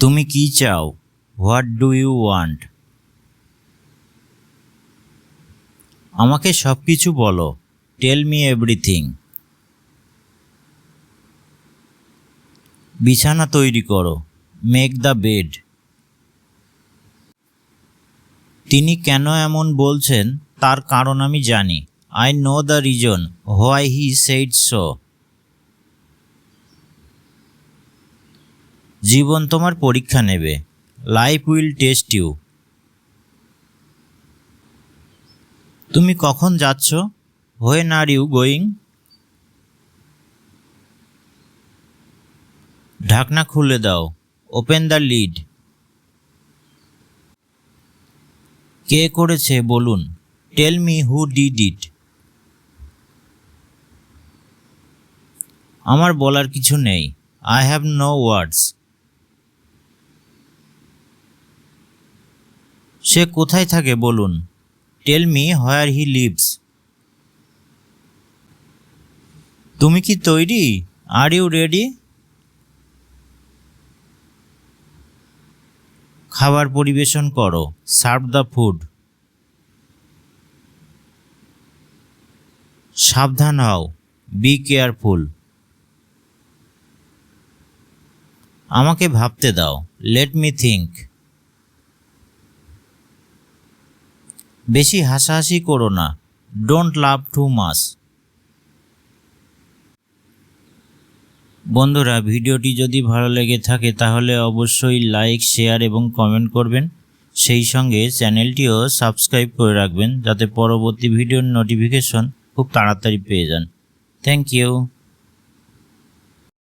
তুমি কি চাও? হোয়াট ডু ইউ ওয়ান্ট আমাকে সব কিছু বলো। টেল মি এভরিথিং বিছানা তৈরি করো। মেক দ্য বেড তিনি কেন এমন বলছেন? তার কারণ আমি জানি। I know the reason why he said so জীবন তোমার পরীক্ষা নেবে। লাইফ উইল টেস্ট ইউ তুমি কখন যাচ্ছ? হোয়েন আর ইউ গোয়িং ঢাকনা খুলে দাও। ওপেন দ্য লিড কে করেছে বলুন? Tell me who did it আমার বলার কিছু নেই। আই হ্যাভ নো ওয়ার্ডস সে কোথায় থাকে বলুন। Tell me where he lives তুমি কি তৈরি? আর ইউ রেডি খাবার পরিবেশন করো। সার্ভ দ্য ফুড সাবধান হও। বি কেয়ারফুল আমাকে ভাবতে দাও। লেট মি থিঙ্ক বেশি হাসাহাসি করো না। ডোন্ট লাভ টু মাস বন্ধুরা, ভিডিওটি যদি ভালো লেগে থাকে, তাহলে অবশ্যই লাইক শেয়ার এবং কমেন্ট করবেন। সেই সঙ্গে চ্যানেলটিও সাবস্ক্রাইব করে রাখবেন, যাতে পরবর্তী ভিডিওর নোটিফিকেশন খুব তাড়াতাড়ি পেয়ে যান। Thank you